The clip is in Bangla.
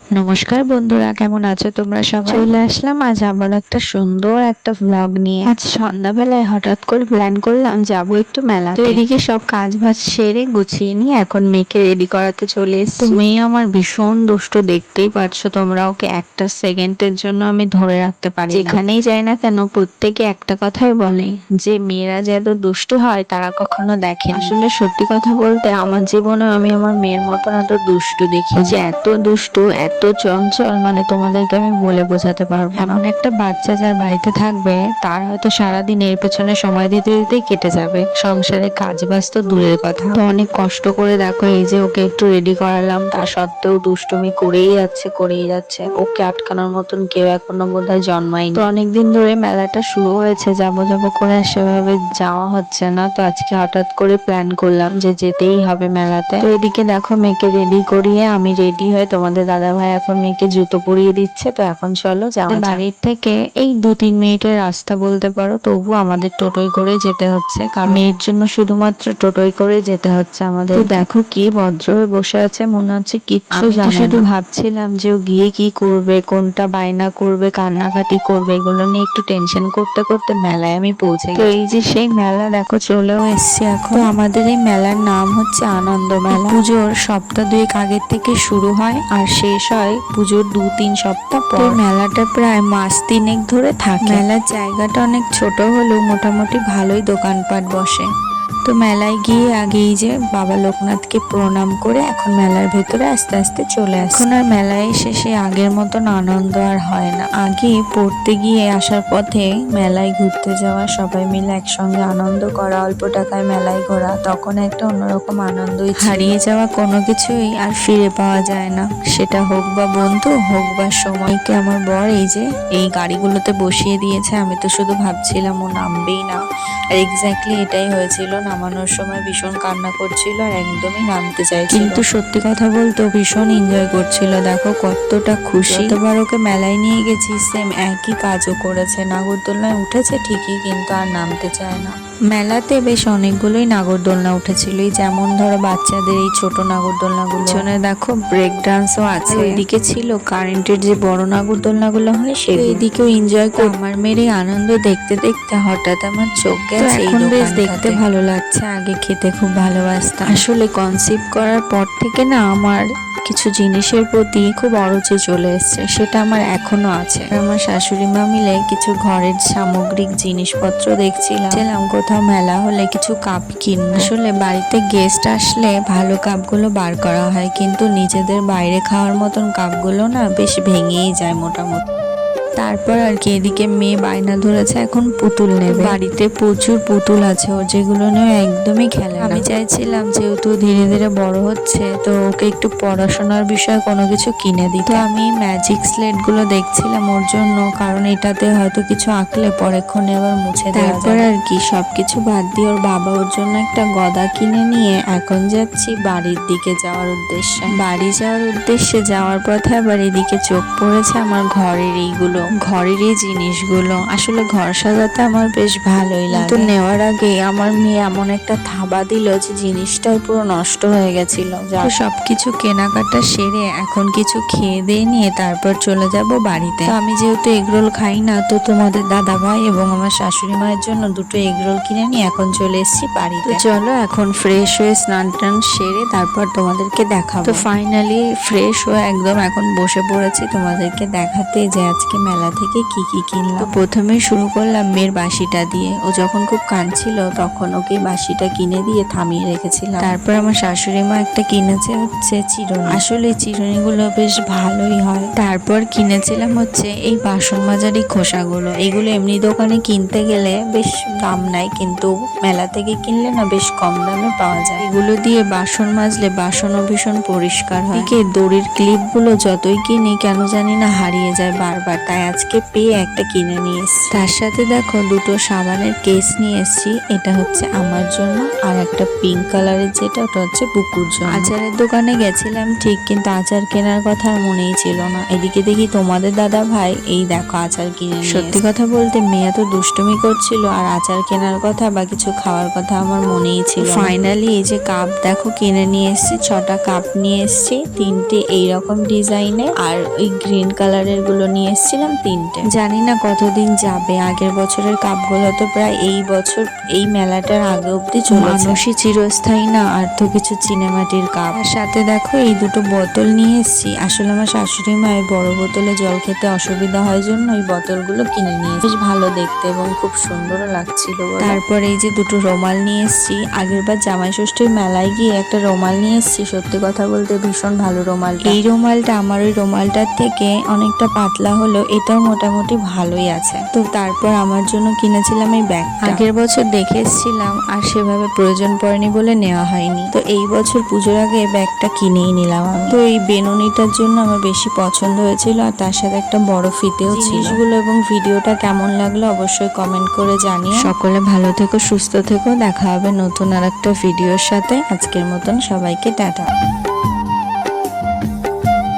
নমস্কার বন্ধুরা কেমন আছো তোমরা সবাই? চলে আসলাম আজ আবার একটা সুন্দর একটা ব্লগ নিয়ে। আজ সন্ধ্যাবেলায় হঠাৎ করে প্ল্যান করলাম যাব একটু মেলা তো এদিকে সব কাজ বাজ সেরে গুছিয়ে নিয়ে এখন মেয়েকে রেডি করাতে চলে এসেছি। মেয়ে আমার ভীষণ দুষ্ট দেখতেই পারছ তোমরা ওকে একটা সেকেন্ডের জন্য আমি ধরে রাখতে পারি যেখানেই যাই না কেন প্রত্যেকে একটা কথাই বলে যে মেয়েরা যে এত দুষ্ট হয় তারা কখনো দেখে আসলে সত্যি কথা বলতে আমার জীবনে আমি আমার মেয়ের মতন এত দুষ্ট দেখি। যে এত দুষ্টু এত চঞ্চল মানে তোমাদেরকে আমি বলে বোঝাতে পারব না। এমন একটা বাচ্চা যার বাড়িতে থাকবে তার হয়তো সারাদিন এর পেছনে সময় দিতে দিতেই কেটে যাবে। সংসারে কাজ বাজ তো দূরের কথা। তো অনেক কষ্ট করে দেখো এই যে ওকে একটু রেডি করালাম তা সত্ত্বেও দুষ্টুমি করেই যাচ্ছে করেই যাচ্ছে। ওকে আটকানোর মতন কেউ এখনও বোধ হয় জন্মায়নি। তো অনেকদিন ধরে মেলাটা শুরু হয়েছে যাব যাব করে সেভাবে যাওয়া হচ্ছে না। তো আজকে হঠাৎ করে প্ল্যান করলাম যে যেতেই হবে মেলাতে। তো এদিকে দেখো মেয়েকে রেডি করিয়ে আমি রেডি হয়ে তোমাদের দাদা ভাই এখন মেয়েকে জুতো পরিয়ে দিচ্ছে তো এখন চলো যাও বাড়ির থেকে এই দু তিন মিনিটের রাস্তা বলতে পারো তবু আমাদের টোটোয় করে যেতে হচ্ছে কারণ মেয়ের জন্য শুধুমাত্র টোটোয় করে যেতে হচ্ছে আমাদের। দেখো কি ভদ্র হয়ে বসে আছে মনে হচ্ছে কিচ্ছু জানে শুধু ভাবছিলাম যে ও গিয়ে কি করবে কোনটা বায়না করবে কান্নাকাটি করবে এগুলো নিয়ে একটু টেনশন করতে করতে মেলায় আমি পৌঁছে তো এই যে সেই মেলা দেখো চলেও এসছে এখন। আমাদের এই মেলার নাম হচ্ছে আনন্দ মেলা। পুজোর সপ্তাহ দুয়েক আগের থেকে শুরু হয় আর শেষ হয় পুজোর দু তিন সপ্তাহ পর। মেলাটা প্রায় মাস তিনেক ধরে থাকে। মেলার জায়গাটা অনেক ছোট হলেও মোটামুটি ভালোই দোকানপাট বসে। তো মেলায় গিয়ে আগেই যে বাবা লোকনাথকে প্রণাম করে এখন মেলার ভেতরে আস্তে আস্তে চলে আসে এখন আর মেলায় এসে সে আগের মতন আনন্দ আর হয় না। আগে পড়তে গিয়ে আসার পথে মেলায় ঘুরতে যাওয়া, সবাই মিলে একসঙ্গে আনন্দ করা, অল্প টাকায় মেলায় ঘোরা, তখন একটা অন্যরকম আনন্দই হারিয়ে যাওয়া কোনো কিছুই আর ফিরে পাওয়া যায় না। সেটা হোক বা বন্ধু, হোক বা সময়কে আমার বর এই যে, এই গাড়িগুলোতে বসিয়ে দিয়েছে, আমি তো শুধু ভাবছিলাম ও নামবেই না। আর এক্স্যাক্টলি এটাই হয়েছিল নামানোর সময় ভীষণ কান্না করছিল আর একদমই নামতে চাইছিল। কিন্তু সত্যি কথা বলতে ভীষণ এনজয় করছিল। দেখো কতটা খুশি। যতবার ওকে মেলায় নিয়ে গেছি সেম একই কাজও করেছে। নাগরদোলনায় উঠেছে ঠিকই কিন্তু আর নামতে চায় না। মেলাতে বেশ অনেকগুলোই নাগরদোলনা উঠেছিল। যেমন ধরো বাচ্চাদের এই ছোট নাগরদোলনাগুলো। পিছনে দেখো ব্রেক ডান্সও আছে। ওইদিকে ছিল কারেন্টের যে বড় নাগরদোলনাগুলো হয় সেই এইদিকেও এনজয় কর আমার মেরে আনন্দ দেখতে দেখতে হঠাৎ আমার চোখ গেছে এখন বেশ দেখতে ভালো লাগছে আগে খেতে খুব ভালোবাসতাম। আসলে কনসিভ করার পর থেকে না আমার কিছু জিনিসের প্রতি খুব অরুচি চলে এসছে, সেটা আমার এখনও আছে। আমার শাশুড়ি মা মিলে কিছু ঘরের সামগ্রিক জিনিসপত্র দেখছিলাম। ছিলাম কোথাও মেলা হলে কিছু কাপ কিন আসলে বাড়িতে গেস্ট আসলে ভালো কাপগুলো বার করা হয়, কিন্তু নিজেদের বাইরে খাওয়ার মতন কাপগুলো না বেশ ভেঙেই যায় মোটামুটি। তারপর আর কি এদিকে মেয়ে বায়না ধরেছে, এখন পুতুল নেবে। বাড়িতে প্রচুর পুতুল আছে ওর, যেগুলো নিয়ে একদমই খেলে আমি চাইছিলাম যেহেতু ধীরে ধীরে বড় হচ্ছে, তো ওকে একটু পড়াশোনার বিষয়ে কোনো কিছু কিনে দিতে। আমি ম্যাজিক স্লেটগুলো দেখছিলাম ওর জন্য, কারণ এটাতে হয়তো কিছু আঁকলে পরেক্ষণে এবার মুছে তারপর আর কি সবকিছু বাদ দিয়ে ওর বাবা ওর জন্য একটা গদা কিনে নিয়ে এখন যাচ্ছি বাড়ির দিকে যাওয়ার উদ্দেশ্যে। বাড়ি যাওয়ার উদ্দেশ্যে যাওয়ার পথে আবার এদিকে চোখ পড়েছে আমার ঘরের এইগুলো। ঘরের এই জিনিসগুলো। আসলে ঘর সাজাতে আমার বেশ ভালোই লাগে। তো নেওয়ার আগে আমার মেয়ে এমন একটা থাবা দিল যে জিনিসটাই পুরো নষ্ট হয়ে গেছিল। যা সবকিছু কেনাকাটা সেরে এখন কিছু খেয়ে দিয়ে নিয়ে তারপর চলে যাব বাড়িতে। তো আমি যেহেতু এগরোল খাই না তো তোমাদের দাদা ভাই এবং আমার শাশুড়ি মায়ের জন্য দুটো এগরোল কিনে নিয়ে এখন চলে এসেছি বাড়িতে। চলো এখন ফ্রেশ হয়ে স্নান টান সেরে তারপর তোমাদেরকে দেখাবো। তো ফাইনালি ফ্রেশ হয়ে একদম এখন বসে পড়েছি তোমাদেরকে দেখাতে যে আজকে মেলা থেকে কি কি কিনলাম? প্রথমে শুরু করলাম মেয়ের বাসিটা দিয়ে। ও যখন খুব কাঁদছিল, তখন ওকে বাসিটা কিনে দিয়ে থামিয়ে রেখেছিলাম। তারপর আমার শাশুড়ি মা একটা কিনেছে হচ্ছে চিরুনি। আসলে চিরুনিগুলো বেশ ভালোই হয়। তারপর কিনেছিলাম হচ্ছে এই বাসন মাজারি খোসাগুলো। এগুলো এমনি দোকানে কিনতে গেলে বেশ দাম নেয়, কিন্তু মেলা থেকে কিনলে না বেশ কম দামে পাওয়া যায়। এগুলো দিয়ে বাসন মাজলে বাসনও ভীষণ পরিষ্কার হয়। দড়ির ক্লিপগুলো যতই কিনি, কেন জানি না হারিয়ে যায় বারবার। তাই আজকে পেয়ে একটা কিনে নিয়ে এসেছি। তার সাথে দেখো দুটো সাবানের কেস নিয়ে এসেছি। এটা হচ্ছে আমার জন্য আর একটা পিঙ্ক কালারের যেটা ওটা হচ্ছে বুকুর জন্য। আচারের দোকানে গেছিলাম ঠিক কিন্তু আচার কেনার কথা আর মনেই ছিল না। এদিকে দেখি তোমাদের দাদা ভাই এই দেখো আচার কিনে সত্যি কথা বলতে মেয়ে তো দুষ্টুমি করছিল আর আচার কেনার কথা বা কিছু খাওয়ার কথা আমার মনেই ছিল ফাইনালি এই যে কাপ দেখো কিনে নিয়ে এসেছি ছটা কাপ নিয়ে এসেছি। তিনটে এইরকম ডিজাইনে আর ওই গ্রিন কালারেরগুলো নিয়ে এসেছিলাম। তিনটে। জানি না কতদিন যাবে। আগের বছরের কাপগুলো তো প্রায় এই বছর এই মেলাটার আগে অব্দি চলে মানুষই চিরস্থায়ী না আর তো কিছু চিনেমাটির কাপ। সাথে দেখো এই দুটো বোতল নিয়ে এসেছি। আসলে আমার শাশুড়ি মায়ের বড় বোতলে জল খেতে অসুবিধা হয় জন্য ওই বোতলগুলো কিনে নিয়ে বেশ ভালো দেখতে এবং খুব সুন্দরও লাগছিল তারপর এই যে দুটো রোমাল নিয়ে এসেছি। আগের বার জামাই ষষ্ঠীর মেলায় গিয়ে একটা রোমাল নিয়ে এসেছি। সত্যি কথা বলতে ভীষণ ভালো রোমাল এই রোমালটা আমার ওই রোমালটার থেকে অনেকটা পাতলা হলো এটাও মোটামুটি ভালোই আছে। তো তারপর আমার জন্য কিনেছিলাম এই ব্যাগ আগের বছর দেখে এসেছিলাম, আর সেভাবে প্রয়োজন পড়েনি বলে নেওয়া হয়নি। তো এই বছর পুজোর আগে এই ব্যাগটা কিনেই নিলাম তো এই বেনুনিটার জন্য আমার বেশি পছন্দ হয়েছিল, আর তার সাথে একটা বড় ফিতেও জিনিসগুলো এবং ভিডিওটা কেমন লাগল অবশ্যই কমেন্ট করে জানিও। সকলে ভালো থেকো, সুস্থ থেকো। দেখা হবে নতুন আর একটা ভিডিওর সাথে। আজকের মতন সবাইকে টাটা।